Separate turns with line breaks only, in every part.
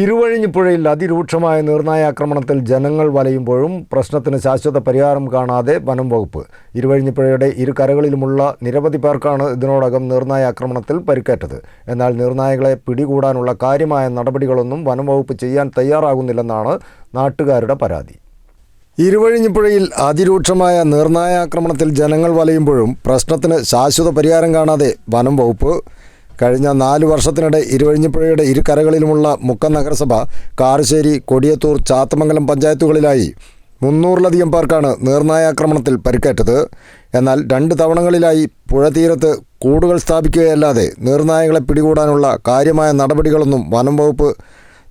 ഇരുവഴിഞ്ഞിപ്പുഴയിൽ അതിരൂക്ഷമായ നീർനായ ആക്രമണത്തിൽ ജനങ്ങൾ വലയുമ്പോഴും പ്രശ്നത്തിന് ശാശ്വത പരിഹാരം കാണാതെ വനം വകുപ്പ്. ഇരുവഴിഞ്ഞിപ്പുഴയുടെ ഇരു കരകളിലുമുള്ള നിരവധി പേർക്കാണ് ഇതിനോടകം നീർനായ ആക്രമണത്തിൽ പരിക്കേറ്റത്. എന്നാൽ നീർനായകളെ പിടികൂടാനുള്ള കാര്യമായ നടപടികളൊന്നും വനം വകുപ്പ് ചെയ്യാൻ തയ്യാറാകുന്നില്ലെന്നാണ് നാട്ടുകാരുടെ പരാതി. ഇരുവഴിഞ്ഞിപ്പുഴയിൽ അതിരൂക്ഷമായ നീർനായ ആക്രമണത്തിൽ ജനങ്ങൾ വലയുമ്പോഴും പ്രശ്നത്തിന് ശാശ്വത പരിഹാരം കാണാതെ വനം വകുപ്പ് കഴിഞ്ഞ നാല് വർഷത്തിനിടെ ഇരുവഴിഞ്ഞിപ്പുഴയുടെ ഇരു കരകളിലുമുള്ള മുക്കം നഗരസഭ കാരശ്ശേരി കൊടിയത്തൂർ ചാത്തമംഗലം പഞ്ചായത്തുകളിലായി. മുന്നൂറിലധികം പേർക്കാണ് നീർനായ ആക്രമണത്തിൽ പരിക്കേറ്റത്. എന്നാൽ രണ്ട് തവണകളിലായി പുഴതീരത്ത് കൂടുകൾ സ്ഥാപിക്കുകയല്ലാതെ നീർനായകളെ പിടികൂടാനുള്ള കാര്യമായ നടപടികളൊന്നും വനം വകുപ്പ്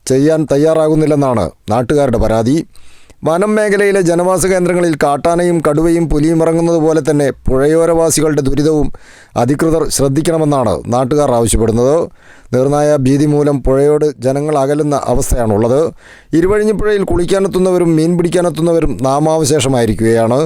ചെയ്യാൻ തയ്യാറാകുന്നില്ലെന്നാണ് നാട്ടുകാരുടെ പരാതി. വനം മേഖലയിലെ ജനവാസ കേന്ദ്രങ്ങളിൽ കാട്ടാനയും കടുവയും പുലിയും ഇറങ്ങുന്നത് പോലെ തന്നെ പുഴയോരവാസികളുടെ ദുരിതവും അധികൃതർ ശ്രദ്ധിക്കണമെന്നാണ് നാട്ടുകാർ ആവശ്യപ്പെടുന്നത്. നീർനായ ഭീതി മൂലം പുഴയോട് ജനങ്ങൾ അകലുന്ന അവസ്ഥയാണുള്ളത്. ഇരുവഴിഞ്ഞിപ്പുഴയിൽ കുളിക്കാനെത്തുന്നവരും മീൻ പിടിക്കാനെത്തുന്നവരും നാമാവശേഷമായിരിക്കുകയാണ്.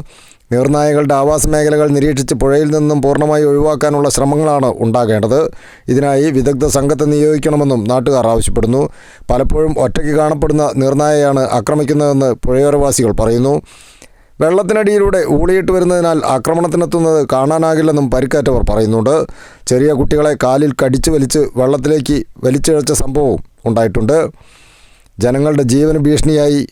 നീർനായകളുടെ ആവാസ മേഖലകൾ നിരീക്ഷിച്ച് പുഴയിൽ നിന്നും പൂർണമായി ഒഴിവാക്കാനുള്ള ശ്രമങ്ങളാണ് ഉണ്ടാകേണ്ടത്. ഇതിനായി വിദഗ്ധ സംഘത്തെ നിയോഗിക്കണമെന്നും നാട്ടുകാർ ആവശ്യപ്പെടുന്നു. പലപ്പോഴും ഒറ്റയ്ക്ക് കാണപ്പെടുന്ന നീർനായയാണ് ആക്രമിക്കുന്നതെന്ന് പുഴയോരവാസികൾ പറയുന്നു. വെള്ളത്തിനടിയിലൂടെ ഊളിയിട്ട് വരുന്നതിനാൽ ആക്രമണത്തിനെത്തുന്നത് കാണാനാകില്ലെന്നും പരിക്കേറ്റവർ പറയുന്നുണ്ട്. ചെറിയ കുട്ടികളെ കാലിൽ കടിച്ചു വലിച്ച് വെള്ളത്തിലേക്ക് വലിച്ചിഴച്ച സംഭവവും ഉണ്ടായിട്ടുണ്ട്. ജനങ്ങളുടെ ജീവന് ഭീഷണിയായി